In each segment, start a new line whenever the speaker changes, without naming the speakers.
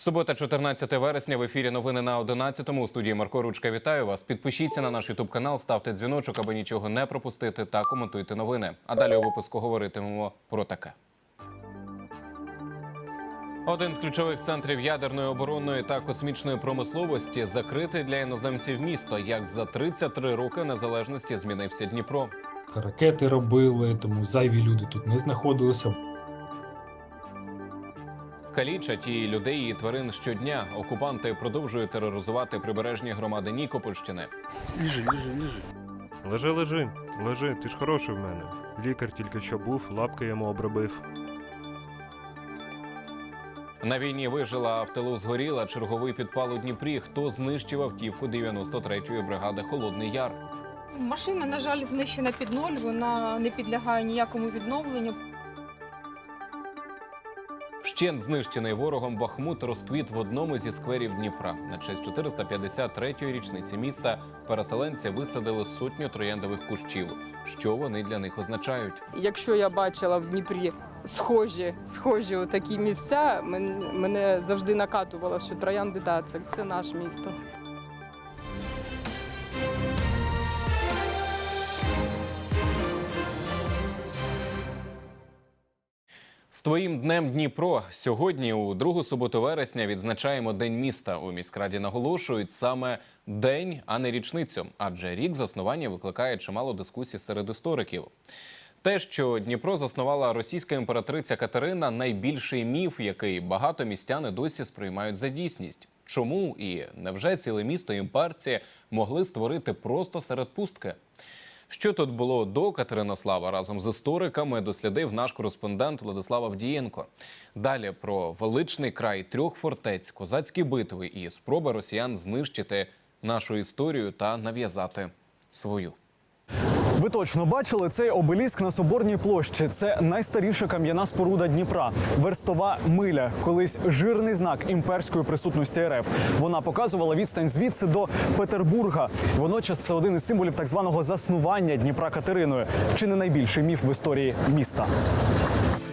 Субота, 14 вересня. В ефірі новини на 11-му. У студії Марко Ручка. Вітаю вас. Підпишіться на наш Ютуб канал, ставте дзвіночок, аби нічого не пропустити, та коментуйте новини. А далі у випуску говоритимемо про таке. Один з ключових центрів ядерної оборонної та космічної промисловості закритий для іноземців місто. Як за 33 роки незалежності змінився Дніпро.
ракети робили, тому зайві люди тут не знаходилися.
Калічать і людей, і тварин щодня. Окупанти продовжують тероризувати прибережні громади Нікопольщини.
Лежи, лежи, лежи, ти ж хороший в мене. Лікар тільки що був, лапки йому обробив.
На війні вижила, а в тилу згоріла черговий підпал у Дніпрі. Хто знищив автівку 93-ї бригади Холодний Яр?
Машина, на жаль, знищена під ноль, вона не підлягає ніякому відновленню.
Вщент знищений ворогом Бахмут розквіт в одному зі скверів Дніпра. На честь 453-ї річниці міста переселенці висадили сотню трояндових кущів. Що вони для них означають?
Якщо я бачила в Дніпрі схожі, схожі такі місця, мене завжди накатувало, що Троянди та це, це наше місто.
Твоїм днем Дніпро сьогодні, у другу суботу вересня, відзначаємо День міста. У міськраді наголошують саме день, а не річницю, адже рік заснування викликає чимало дискусій серед істориків. Те, що Дніпро заснувала російська імператриця Катерина, найбільший міф, який багато містяни досі сприймають за дійсність. Чому і невже ціле місто імперці могли створити просто серед пустки? Що тут було до Катеринослава разом з істориками дослідив наш кореспондент Владислав Авдієнко. Далі про величний край трьох фортець, козацькі битви і спроби росіян знищити нашу історію та нав'язати свою.
Ви точно бачили цей обеліск на Соборній площі. Це найстаріша кам'яна споруда Дніпра. Верстова миля, колись жирний знак імперської присутності РФ. Вона показувала відстань звідси до Петербурга. Водночас це один із символів так званого заснування Дніпра Катериною, чи не найбільший міф в історії міста.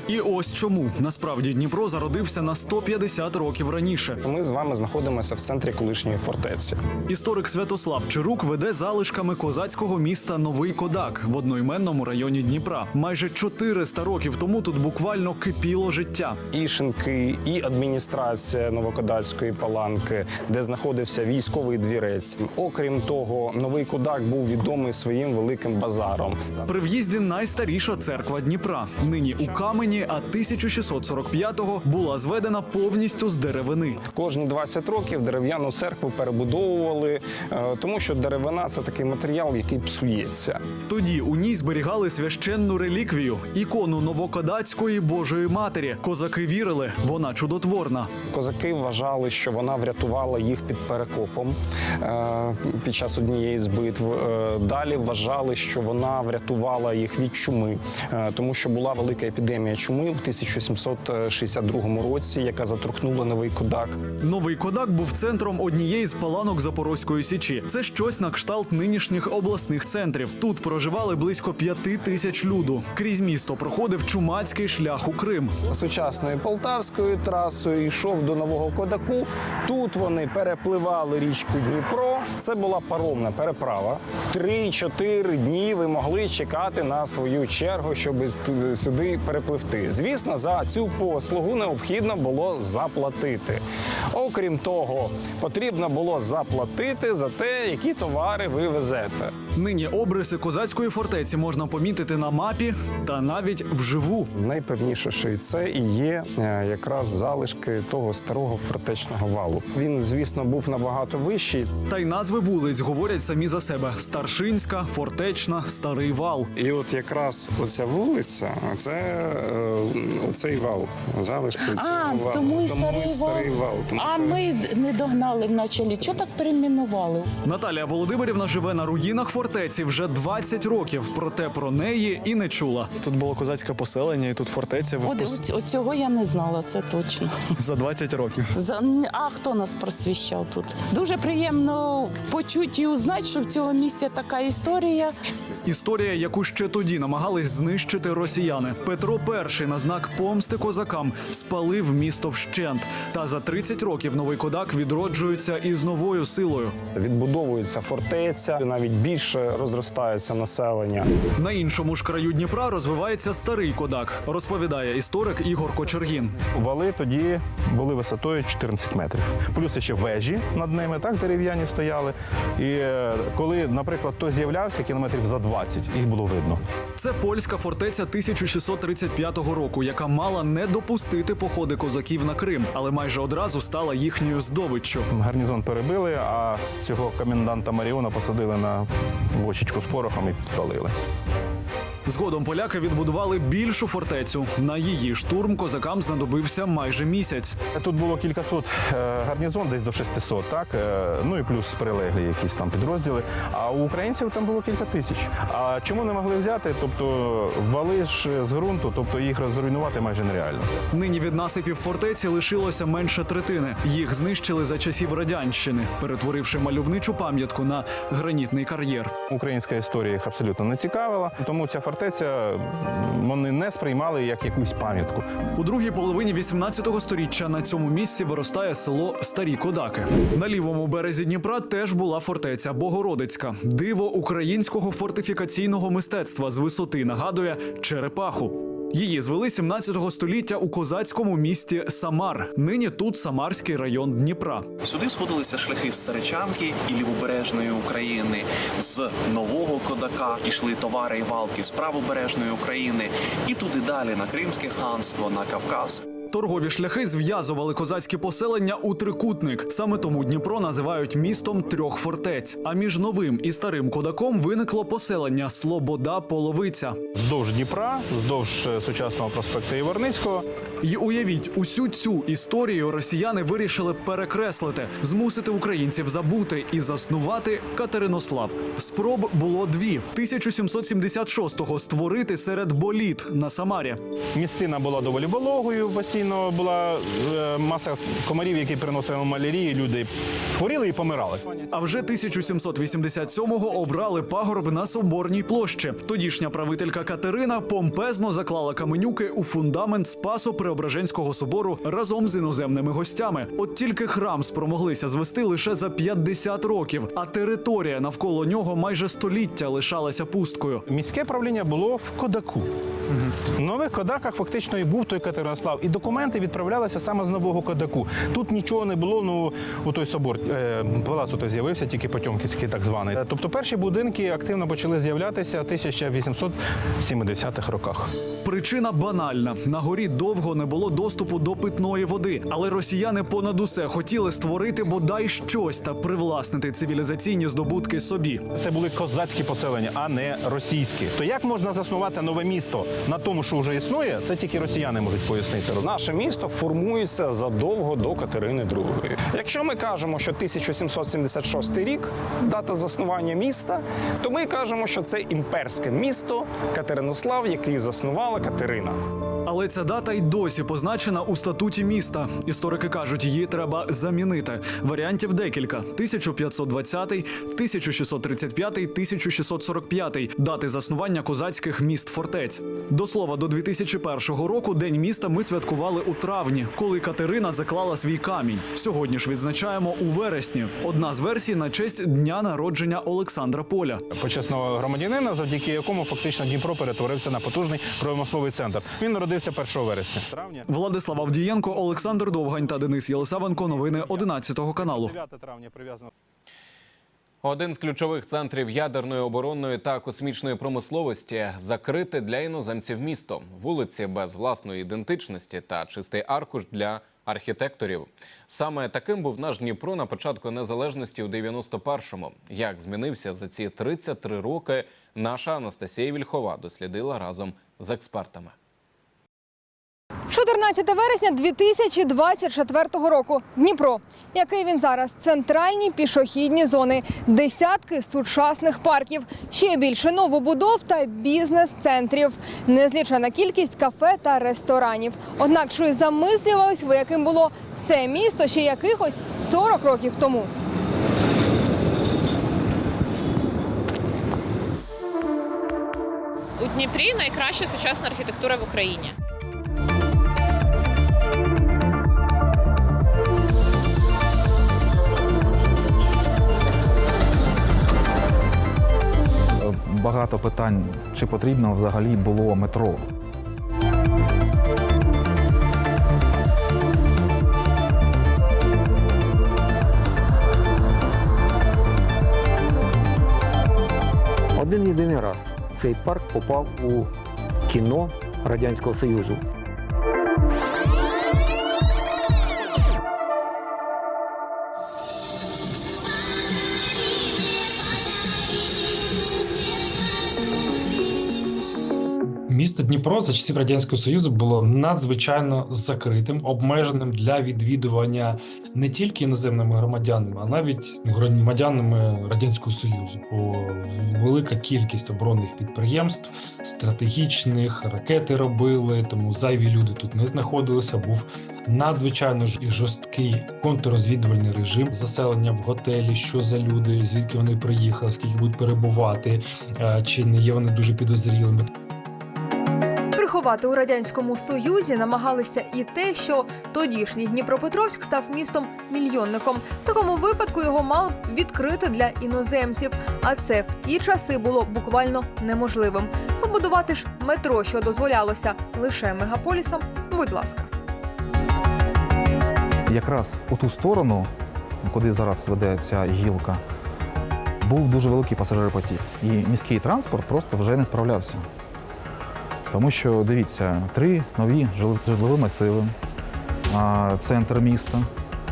І ось чому насправді Дніпро зародився на 150 років раніше.
Ми з вами знаходимося в центрі колишньої фортеці.
Історик Святослав Чирук веде залишками козацького міста Новий Кодак в одноіменному районі Дніпра. Майже 400 років тому тут буквально кипіло життя.
І шинки, і адміністрація Новокодацької паланки, де знаходився військовий двірець. Окрім того, новий кодак був відомий своїм великим базаром.
При в'їзді найстаріша церква Дніпра. Нині у камені, а 1645-го була зведена повністю з деревини.
Кожні 20 років дерев'яну церкву перебудовували, е, тому що деревина це такий матеріал, який псується.
Тоді у ній зберігали священну реліквію ікону новокодацької Божої Матері. Козаки вірили, вона чудотворна.
Козаки вважали, що вона врятувала їх під перекопом е, під час однієї з битв. Е, Далі вважали, що вона врятувала їх від чуми, тому що була велика епідемія чуми в 1762 році, яка затрухнула новий кодак.
Новий Кодак був центром однієї з паланок Запорозької січі. Це щось на кшталт нинішніх обласних центрів. Тут проживали близько п'яти тисяч люду. Крізь місто проходив чумацький шлях у Крим.
Сучасною полтавською трасою йшов до нового кодаку. Тут вони перепливали річку Дніпро. Це була паромна переправа. Три-чотири дні ви могли чекати на свою чергу, щоб сюди перепливти. Звісно, за цю послугу необхідно було заплатити. Окрім того, потрібно було заплатити за те, які товари ви везете.
Нині обриси козацької фортеці можна помітити на мапі та навіть вживу.
Найпевніше, що і це і є е, якраз залишки того старого фортечного валу. Він, звісно, був набагато вищий.
Та й назви вулиць говорять самі за себе: Старшинська, Фортечна, Старий Вал.
І от якраз оця вулиця, це е, оцей вал, залишки
А, тому і старий,
старий
вал.
вал. Тому
а
що
ми не догнали вначалі. Чого так перейменували?
Наталія Володимирівна живе на руїнах фортеці вже 20 років, проте про неї і не чула.
Тут було козацьке поселення, і тут фортеця
От, от, от цього я не знала, це точно.
за 20 років.
За, а хто нас просвіщав тут? Дуже приємно почути і узнати, що в цього місця така історія.
Історія, яку ще тоді намагались знищити росіяни. Петро І на знак помсти козакам спалив місто вщент. Та за 30 років новий кодак відроджується із новою силою.
Відбудовується фортеця, навіть більше розростається населення.
На іншому ж краю Дніпра розвивається старий кодак, розповідає історик Ігор Кочергін.
Вали тоді були висотою 14 метрів. Плюс ще вежі над ними, так дерев'яні стояли. І е, коли, наприклад, хтось з'являвся кілометрів за 20, їх було видно.
Це польська фортеця 1635 року, яка мала не допустити походи козаків на Крим, але майже одразу стала їхньою здобиччю.
Гарнізон перебили, а цього коменданта Маріона посадили на бочечку з порохом і підпалили.
Згодом поляки відбудували більшу фортецю. На її штурм козакам знадобився майже місяць.
Тут було кількасот е, гарнізон, десь до 600, так? Е, Ну і плюс прилеглі якісь там підрозділи. А у українців там було кілька тисяч. А чому не могли взяти? Тобто вали ж з ґрунту, тобто їх розруйнувати майже нереально.
Нині від насипів фортеці лишилося менше третини. Їх знищили за часів радянщини, перетворивши мальовничу пам'ятку на гранітний кар'єр.
Українська історія їх абсолютно не цікавила, тому ця фортеця м, вони не сприймали як якусь пам'ятку.
У другій половині 18-го століття на цьому місці виростає село Старі Кодаки. На лівому березі Дніпра теж була фортеця Богородицька. Диво українського фортифікаційного мистецтва з висоти нагадує черепаху. Її звели 17 століття у козацькому місті Самар. Нині тут Самарський район Дніпра.
Сюди сходилися шляхи з Серечанки і лівобережної України, з нового Кодака ішли товари і валки з правобережної України, і туди далі на Кримське ханство, на Кавказ.
Торгові шляхи зв'язували козацькі поселення у трикутник. Саме тому Дніпро називають містом трьох фортець. А між новим і старим кодаком виникло поселення Слобода Половиця.
Вздовж Дніпра, вздовж е, сучасного проспекту Єворницького.
І уявіть, усю цю історію росіяни вирішили перекреслити, змусити українців забути і заснувати Катеринослав. Спроб було дві: 1776-го створити серед боліт на Самарі.
Місцина була доволі вологою, постійно була е, маса комарів, які приносили малярію. Люди хворіли і помирали.
А вже 1787-го обрали пагорб на Соборній площі. Тодішня правителька Катерина помпезно заклала каменюки у фундамент Спасо Преображенського собору разом з іноземними гостями. От тільки храм спромоглися звести лише за 50 років, а територія навколо нього майже століття лишалася пусткою.
Міське правління було в Кодаку. В нових Кодаках фактично і був той Катеринослав, і документи відправлялися саме з нового Кодаку. Тут нічого не було. Ну у той собор е, палац той з'явився, тільки Потьомкінський так званий. Тобто перші будинки активно почали з'являтися в 1870-х роках.
Причина банальна: на горі довго не було доступу до питної води, але росіяни понад усе хотіли створити бодай щось та привласнити цивілізаційні здобутки собі.
Це були козацькі поселення, а не російські. То як можна заснувати нове місто на тому, що вже існує? Це тільки росіяни можуть пояснити.
Наше місто формується задовго до Катерини II. Якщо ми кажемо, що 1776 рік дата заснування міста, то ми кажемо, що це імперське місто Катеринослав, який заснувала Катерина.
Але ця дата й досі позначена у статуті міста. Історики кажуть, її треба замінити. Варіантів декілька: 1520, 1635, 1645 – дати заснування козацьких міст фортець. До слова, до 2001 року день міста ми святкували у травні, коли Катерина заклала свій камінь. Сьогодні ж відзначаємо у вересні. Одна з версій на честь дня народження Олександра Поля.
Почесного громадянина, завдяки якому фактично Дніпро перетворився на потужний промисловий центр. Він народився 1 вересня. Травня
Владислав Авдієнко, Олександр Довгань та Денис Єлисавенко. Новини 11 каналу.
9 травня прив'язано.
Один з ключових центрів ядерної оборонної та космічної промисловості закрите для іноземців місто, вулиці без власної ідентичності та чистий аркуш для архітекторів. Саме таким був наш Дніпро на початку незалежності у 91-му. Як змінився за ці 33 роки, наша Анастасія Вільхова дослідила разом з експертами.
14 вересня 2024 року. Дніпро. Який він зараз? Центральні пішохідні зони, десятки сучасних парків, ще більше новобудов та бізнес-центрів, незлічена кількість кафе та ресторанів. Однак чи замислювались ви, яким було це місто ще якихось 40 років тому?
У Дніпрі найкраща сучасна архітектура в Україні.
Багато питань, чи потрібно взагалі було метро.
Один єдиний раз цей парк попав у кіно Радянського Союзу.
Місто Дніпро за часів радянського союзу було надзвичайно закритим, обмеженим для відвідування не тільки іноземними громадянами, а навіть громадянами радянського союзу. Бо велика кількість оборонних підприємств, стратегічних ракети робили, тому зайві люди тут не знаходилися. Був надзвичайно ж- і жорсткий контррозвідувальний режим заселення в готелі. Що за люди, звідки вони приїхали, скільки будуть перебувати, е, чи не є вони дуже підозрілими.
Приховати у радянському союзі намагалися і те, що тодішній Дніпропетровськ став містом мільйонником. В такому випадку його б відкрити для іноземців. А це в ті часи було буквально неможливим. Побудувати ж метро, що дозволялося лише мегаполісам. Будь ласка.
Якраз у ту сторону, куди зараз веде ця гілка, був дуже великий пасажиропотік. І міський транспорт просто вже не справлявся. Тому що, дивіться, три нові житлові масиви, центр міста.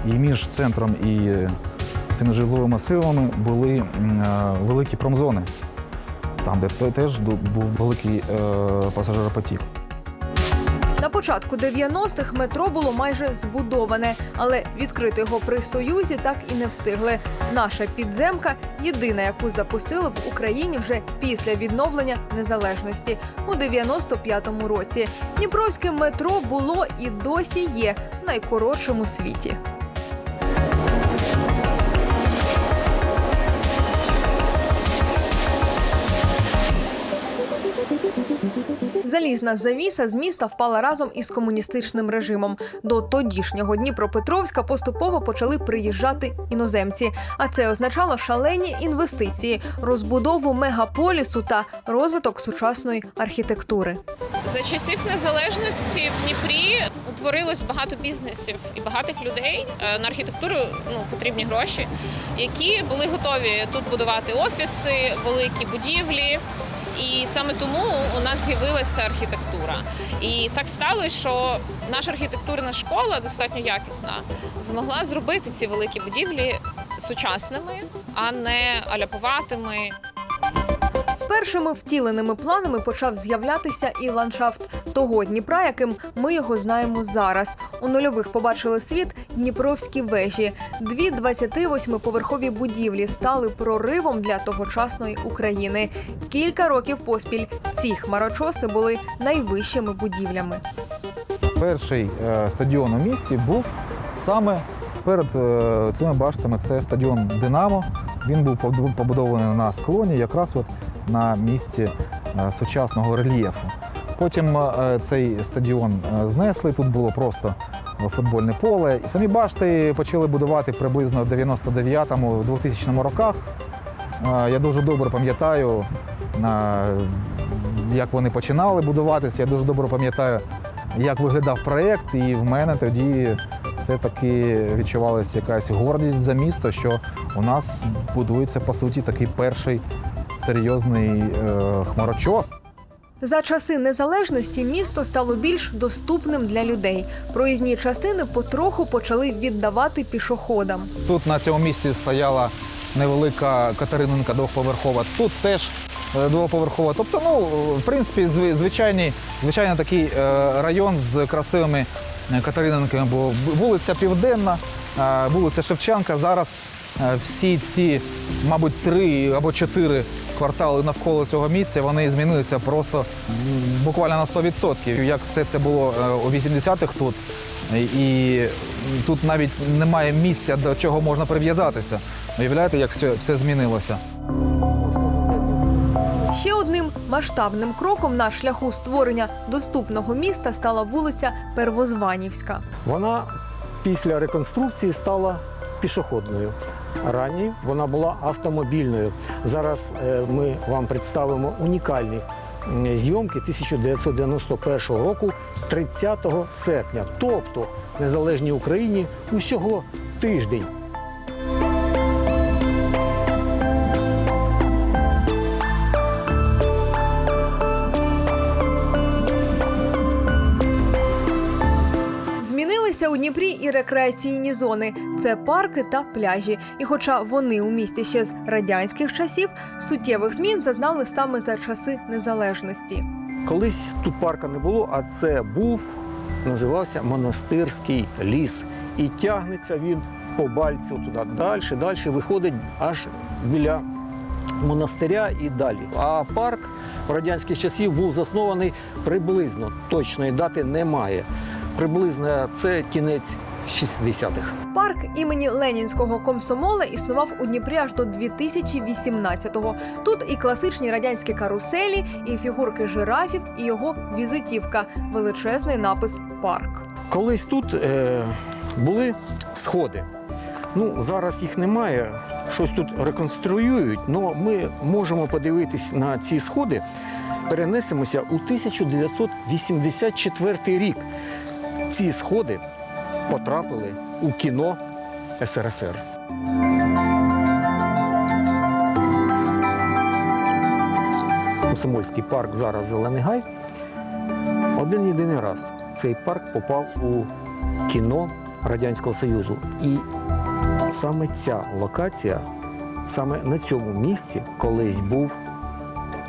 І між центром і цими житловими масивами були е, великі промзони, там, де теж був великий е, пасажиропотік.
На початку 90-х метро було майже збудоване, але відкрити його при союзі так і не встигли. Наша підземка єдина, яку запустили в Україні вже після відновлення незалежності у 95-му році. Дніпровське метро було і досі є найкоротшим у світі. Залізна завіса з міста впала разом із комуністичним режимом. До тодішнього Дніпропетровська поступово почали приїжджати іноземці. А це означало шалені інвестиції, розбудову мегаполісу та розвиток сучасної архітектури.
За часів незалежності в Дніпрі утворилось багато бізнесів і багатих людей. Е, На архітектуру ну, потрібні гроші, які були готові тут будувати офіси, великі будівлі. І саме тому у нас з'явилася архітектура. І так сталося, що наша архітектурна школа достатньо якісна, змогла зробити ці великі будівлі сучасними, а не аляпуватими.
З першими втіленими планами почав з'являтися і ландшафт того Дніпра, яким ми його знаємо зараз. У нульових побачили світ Дніпровські вежі. Дві 28-поверхові будівлі стали проривом для тогочасної України. Кілька років поспіль ці хмарочоси були найвищими будівлями.
Перший е, стадіон у місті був саме перед е, цими баштами. Це стадіон Динамо. Він був побу- побудований на склоні, якраз от на місці е, сучасного рельєфу. Потім е, цей стадіон е, знесли. Тут було просто футбольне поле. Самі башти почали будувати приблизно в 99-му, 2000 роках. Я дуже добре пам'ятаю, як вони починали будуватися. Я дуже добре пам'ятаю, як виглядав проєкт, і в мене тоді все-таки відчувалася якась гордість за місто, що у нас будується по суті такий перший серйозний е, хмарочос.
За часи незалежності місто стало більш доступним для людей. Проїзні частини потроху почали віддавати пішоходам.
Тут на цьому місці стояла невелика Катерининка двохповерхова. Тут теж е, двоповерхова. Тобто, ну, в принципі, зв- звичайний, звичайний такий е, район з красивими е, Катерининками. Бо вулиця Південна, вулиця Шевченка. Зараз всі ці, мабуть, три або чотири квартали навколо цього місця вони змінилися просто буквально на 100%. Як все це було е, у 80-х тут. І тут навіть немає місця, до чого можна прив'язатися. Уявляєте, як все, все змінилося?
Ще одним масштабним кроком на шляху створення доступного міста стала вулиця Первозванівська.
Вона після реконструкції стала пішохідною. Раніше вона була автомобільною. Зараз е, ми вам представимо унікальні зйомки 1991 року, 30 серпня, тобто в незалежній Україні усього тиждень.
Рекреаційні зони. Це парки та пляжі. І хоча вони у місті ще з радянських часів, суттєвих змін зазнали саме за часи незалежності.
Колись тут парка не було, а це був, називався монастирський ліс. І тягнеться він по бальцю туди далі, далі виходить аж біля монастиря і далі. А парк в радянських часів був заснований приблизно, точної дати немає. Приблизно це кінець 60-х.
Парк імені Ленінського комсомола існував у Дніпрі аж до 2018-го. Тут і класичні радянські каруселі, і фігурки жирафів, і його візитівка величезний напис Парк.
Колись тут е, були сходи. Ну, зараз їх немає. Щось тут реконструюють. але ми можемо подивитись на ці сходи. Перенесемося у 1984 рік. Ці сходи потрапили у кіно СРСР. Комсомольський парк зараз Зелений Гай. Один єдиний раз цей парк попав у кіно Радянського Союзу. І саме ця локація, саме на цьому місці колись був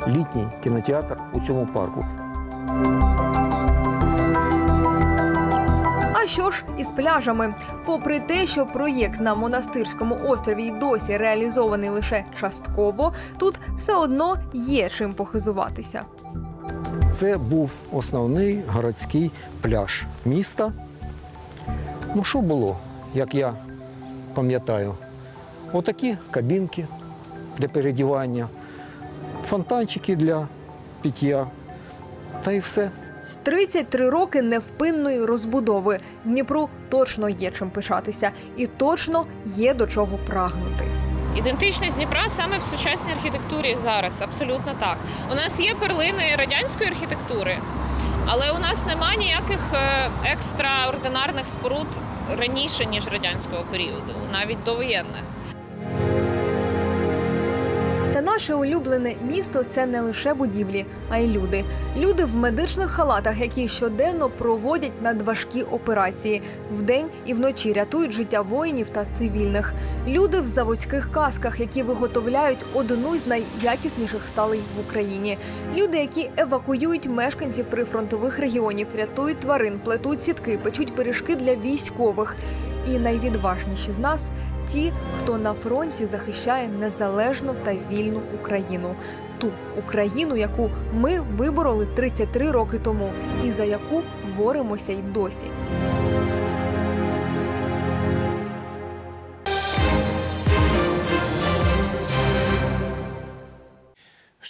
літній кінотеатр у цьому парку.
Що ж із пляжами? Попри те, що проєкт на монастирському острові й досі реалізований лише частково, тут все одно є чим похизуватися.
Це був основний городський пляж міста. Ну, що було, як я пам'ятаю? Отакі кабінки для передівання, фонтанчики для пиття, та й все.
33 роки невпинної розбудови. Дніпру точно є чим пишатися, і точно є до чого прагнути.
Ідентичність Дніпра саме в сучасній архітектурі зараз, абсолютно так. У нас є перлини радянської архітектури, але у нас немає ніяких е, екстраординарних споруд раніше, ніж радянського періоду, навіть довоєнних.
Наше улюблене місто це не лише будівлі, а й люди. Люди в медичних халатах, які щоденно проводять надважкі операції вдень і вночі рятують життя воїнів та цивільних. Люди в заводських касках, які виготовляють одну з найякісніших сталей в Україні. Люди, які евакуюють мешканців прифронтових регіонів, рятують тварин, плетуть сітки, печуть пиріжки для військових. І найвідважніші з нас ті, хто на фронті захищає незалежну та вільну Україну, ту Україну, яку ми вибороли 33 роки тому, і за яку боремося й досі.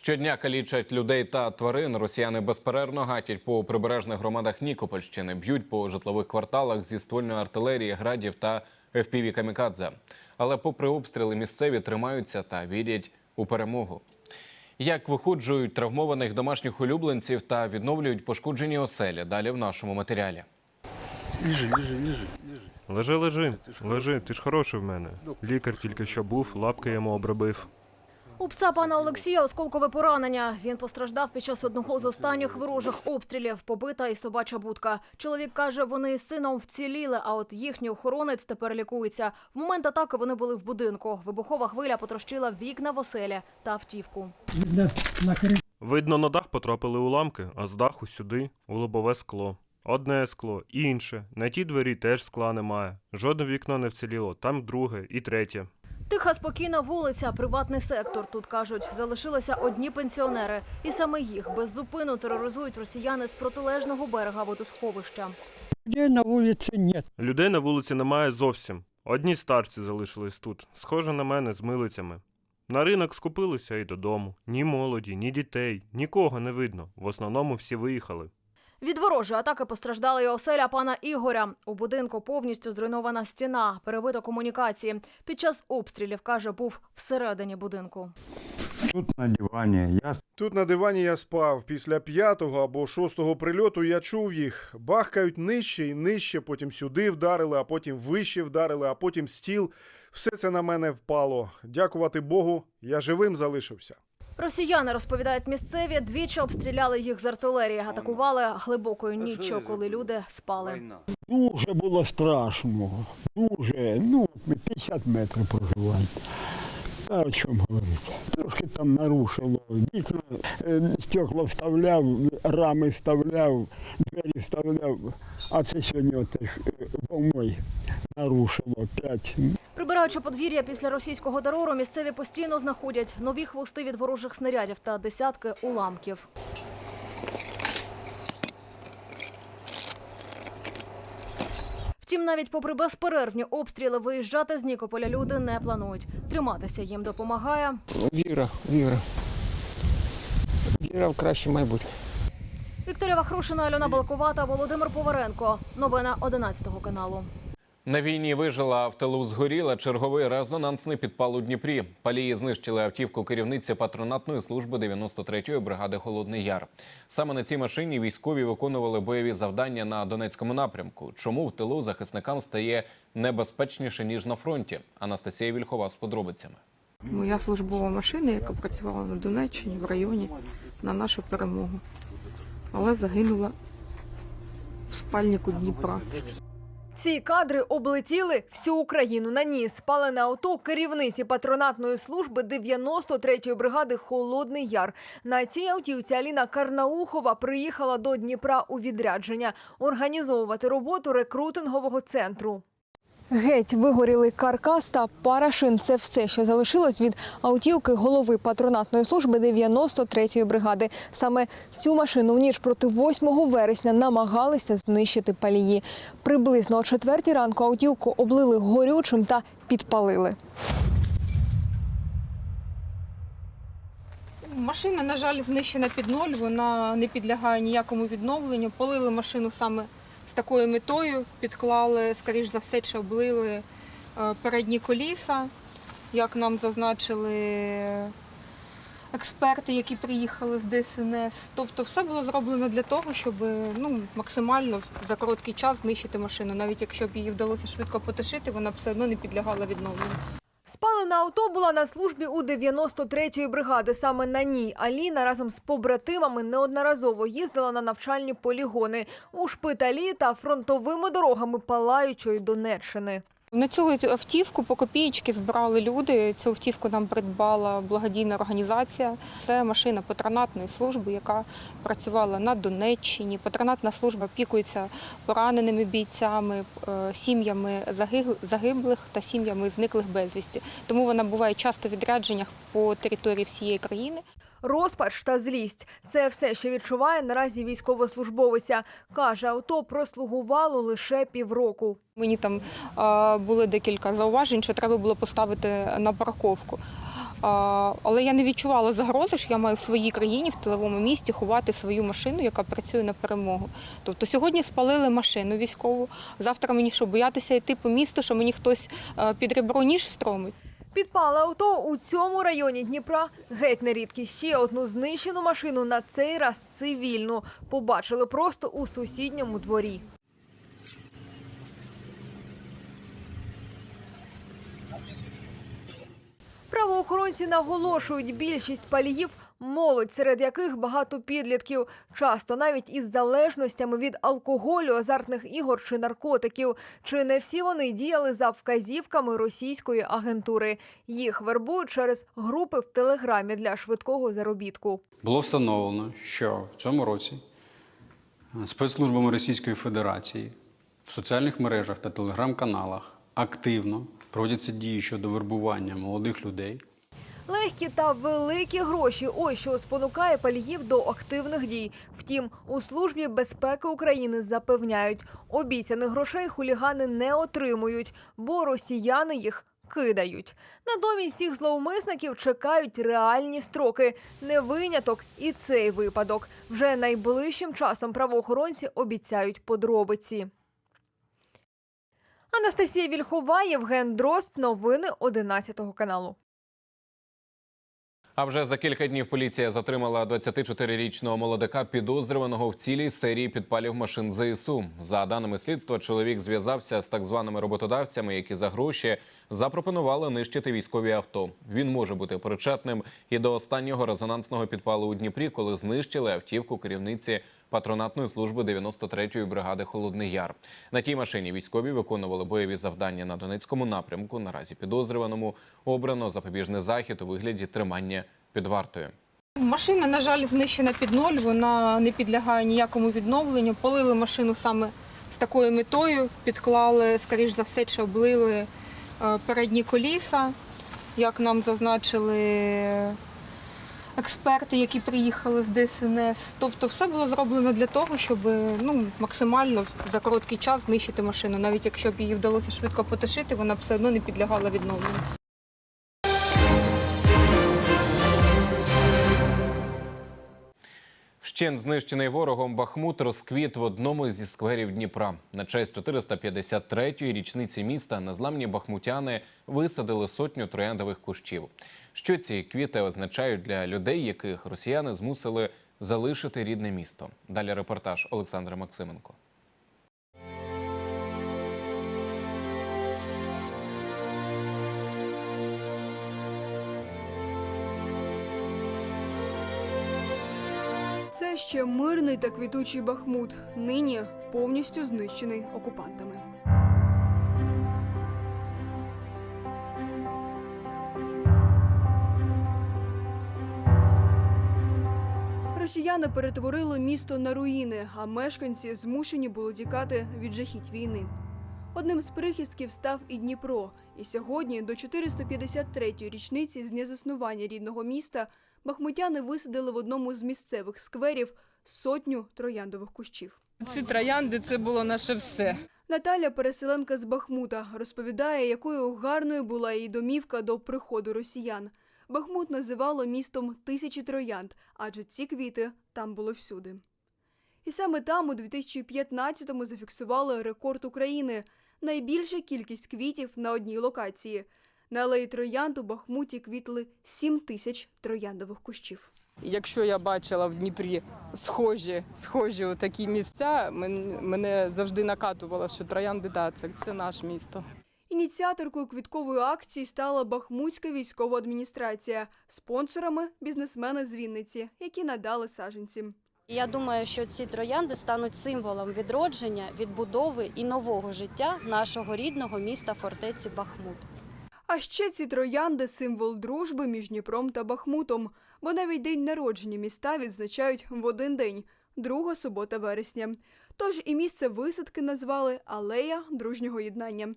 Щодня калічать людей та тварин. Росіяни безперервно гатять по прибережних громадах Нікопольщини, б'ють по житлових кварталах зі ствольної артилерії, градів та fpv камікадзе. Але, попри обстріли, місцеві тримаються та вірять у перемогу. Як виходжують травмованих домашніх улюбленців та відновлюють пошкоджені оселі? Далі в нашому матеріалі.
Лежи, лежи, лежи, ти ж хороший в мене. Лікар тільки що був, лапки йому обробив.
У пса пана Олексія осколкове поранення. Він постраждав під час одного з останніх ворожих обстрілів. Побита і собача будка. Чоловік каже, вони із сином вціліли, а от їхній охоронець тепер лікується. В момент атаки вони були в будинку. Вибухова хвиля потрощила вікна в оселі та автівку.
Видно, на дах потрапили уламки, а з даху сюди у лобове скло. Одне скло, інше. На тій двері теж скла немає. Жодне вікно не вціліло, там друге і третє.
Тиха спокійна вулиця, приватний сектор. Тут кажуть, залишилися одні пенсіонери, і саме їх без зупину тероризують росіяни з протилежного берега водосховища.
Людей на вулиці нет.
Людей на вулиці немає зовсім. Одні старці залишились тут, схоже на мене з милицями. На ринок скупилися і додому. Ні молоді, ні дітей, нікого не видно. В основному всі виїхали.
Від ворожої атаки постраждала і оселя пана Ігоря. У будинку повністю зруйнована стіна, перебито комунікації. Під час обстрілів, каже, був всередині будинку.
Тут на дивані. Я
Тут на дивані я спав. Після п'ятого або шостого прильоту я чув їх. Бахкають нижче і нижче, потім сюди вдарили, а потім вище вдарили, а потім стіл. Все це на мене впало. Дякувати Богу, я живим залишився.
Росіяни розповідають місцеві, двічі обстріляли їх з артилерії, атакували глибокою ніччю, коли люди спали.
Дуже було страшно. Дуже. Ну, 50 метрів проживають. Та о чому говорити? Трошки там нарушило. Вікна, е, стекла вставляв, рами вставляв, двері вставляв. А це сьогодні теж е, волною нарушило п'ять.
Прибираючи подвір'я після російського терору, місцеві постійно знаходять нові хвости від ворожих снарядів та десятки уламків. Втім, навіть попри безперервні обстріли, виїжджати з Нікополя люди не планують. Триматися їм допомагає
Віра, віра. Віра в краще майбутнє.
Вікторія Вахрушина, Альона Балкувата, Володимир Поваренко. Новина 11 каналу.
На війні вижила, в тилу згоріла черговий резонансний підпал у Дніпрі. Палії знищили автівку керівниці патронатної служби 93-ї бригади Холодний Яр. Саме на цій машині військові виконували бойові завдання на Донецькому напрямку. Чому в тилу захисникам стає небезпечніше ніж на фронті? Анастасія Вільхова з подробицями.
Моя службова машина, яка працювала на Донеччині в районі на нашу перемогу, але загинула в спальнику Дніпра.
Ці кадри облетіли всю Україну. На ніс. Спали на авто керівниці патронатної служби 93-ї бригади Холодний Яр. На цій автівці Аліна Карнаухова приїхала до Дніпра у відрядження організовувати роботу рекрутингового центру. Геть вигоріли каркас та пара шин. Це все, що залишилось від автівки голови патронатної служби 93-ї бригади. Саме цю машину в ніч проти 8 вересня намагалися знищити палії. Приблизно о 4 ранку автівку облили горючим та підпалили.
Машина, на жаль, знищена під ноль, вона не підлягає ніякому відновленню. Полили машину саме такою метою, підклали, скоріш за все, чи облили е, передні коліса, як нам зазначили експерти, які приїхали з ДСНС. Тобто все було зроблено для того, щоб ну, максимально за короткий час знищити машину. Навіть якщо б її вдалося швидко потушити, вона б все одно не підлягала відновленню.
Спалена авто була на службі у 93-ї бригади. Саме на ній Аліна разом з побратимами неодноразово їздила на навчальні полігони у шпиталі та фронтовими дорогами палаючої Донеччини.
На цю автівку по копієчки збирали люди. Цю автівку нам придбала благодійна організація. Це машина патронатної служби, яка працювала на Донеччині. Патронатна служба опікується пораненими бійцями, е, сім'ями загиблих та сім'ями зниклих безвісті. Тому вона буває часто в відрядженнях по території всієї країни.
Розпач та злість це все, що відчуває наразі військовослужбовиця. Каже, авто прослугувало лише півроку.
Мені там були декілька зауважень, що треба було поставити на парковку. Але я не відчувала загрози, що я маю в своїй країні, в тиловому місті, ховати свою машину, яка працює на перемогу. Тобто сьогодні спалили машину військову. Завтра мені що боятися йти по місту, що мені хтось під ребро ніж встромить.
Підпали авто у цьому районі Дніпра геть не рідкість. Ще одну знищену машину на цей раз цивільну. Побачили просто у сусідньому дворі. Правоохоронці наголошують, більшість паліїв молодь, серед яких багато підлітків, часто навіть із залежностями від алкоголю, азартних ігор чи наркотиків. Чи не всі вони діяли за вказівками російської агентури? Їх вербують через групи в телеграмі для швидкого заробітку.
Було встановлено, що в цьому році е, спецслужбами Російської Федерації в соціальних мережах та телеграм-каналах активно проводяться дії щодо вербування молодих людей
Легкі та великі гроші. Ось що спонукає паліїв до активних дій. Втім, у службі безпеки України запевняють, обіцяних грошей хулігани не отримують, бо росіяни їх кидають. Натомість цих зловмисників чекають реальні строки. Не виняток і цей випадок. Вже найближчим часом правоохоронці обіцяють подробиці. Анастасія Вільхова, Євген Дрозд. Новини 11 каналу.
А вже за кілька днів поліція затримала 24-річного молодика, підозрюваного в цілій серії підпалів машин ЗСУ. За даними слідства, чоловік зв'язався з так званими роботодавцями, які за гроші запропонували нищити військові авто. Він може бути причетним і до останнього резонансного підпалу у Дніпрі, коли знищили автівку керівниці патронатної служби 93-ї бригади Холодний Яр. На тій машині військові виконували бойові завдання на Донецькому напрямку. Наразі підозрюваному обрано запобіжний захід у вигляді тримання під вартою.
Машина, на жаль, знищена під ноль, вона не підлягає ніякому відновленню. Полили машину саме з такою метою, підклали, скоріш за все, чи облили е, передні коліса, як нам зазначили експерти, які приїхали з ДСНС. Тобто все було зроблено для того, щоб ну, максимально за короткий час знищити машину. Навіть якщо б її вдалося швидко потушити, вона б все одно не підлягала відновленню.
Вщент знищений ворогом Бахмут розквіт в одному зі скверів Дніпра. На честь 453-ї річниці міста незламні бахмутяни висадили сотню трояндових кущів. Що ці квіти означають для людей, яких росіяни змусили залишити рідне місто? Далі репортаж Олександра Максименко.
Це ще мирний та квітучий Бахмут, нині повністю знищений окупантами. Росіяни перетворили місто на руїни, а мешканці змушені були тікати від жахіть війни. Одним з прихистків став і Дніпро. І сьогодні, до 453-ї річниці з дня заснування рідного міста, бахмутяни висадили в одному з місцевих скверів сотню трояндових кущів.
Ці троянди це було наше все.
Наталя, переселенка з Бахмута, розповідає, якою гарною була її домівка до приходу росіян. Бахмут називало містом тисячі троянд, адже ці квіти там були всюди. І саме там у 2015-му зафіксували рекорд України – найбільша кількість квітів на одній локації. На алеї троянд у Бахмуті квітли 7 тисяч трояндових кущів.
Якщо я бачила в Дніпрі схожі, схожі такі місця, мене завжди накатувало, що троянди да, це, це наше місто.
Ініціаторкою квіткової акції стала Бахмутська військова адміністрація, спонсорами бізнесмени з Вінниці, які надали саджанці.
Я думаю, що ці троянди стануть символом відродження, відбудови і нового життя нашого рідного міста фортеці Бахмут.
А ще ці троянди символ дружби між Дніпром та Бахмутом, бо навіть день народження міста відзначають в один день друга субота вересня. Тож і місце висадки назвали Алея дружнього єднання.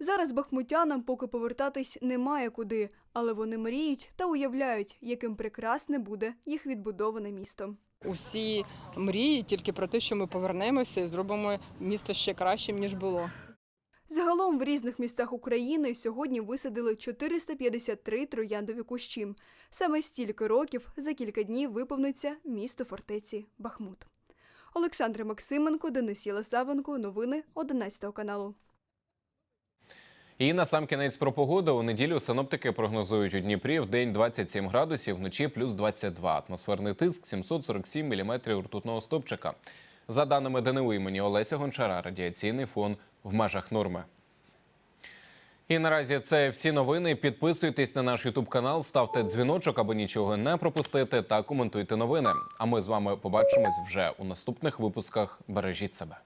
Зараз бахмутянам поки повертатись немає куди, але вони мріють та уявляють, яким прекрасне буде їх відбудоване місто.
Усі мрії тільки про те, що ми повернемося і зробимо місто ще кращим, ніж було.
Загалом в різних містах України сьогодні висадили 453 трояндові кущі. Саме стільки років за кілька днів виповниться місто фортеці Бахмут. Олександр Максименко, Денис Єлисавенко. Новини 11 каналу.
І на сам кінець про погоду у неділю синоптики прогнозують у Дніпрі в день 27 градусів, вночі плюс 22. Атмосферний тиск 747 міліметрів ртутного стопчика. За даними ДНУ імені Олеся Гончара, радіаційний фон в межах норми. І наразі це всі новини. Підписуйтесь на наш Ютуб канал, ставте дзвіночок, аби нічого не пропустити, та коментуйте новини. А ми з вами побачимось вже у наступних випусках. Бережіть себе.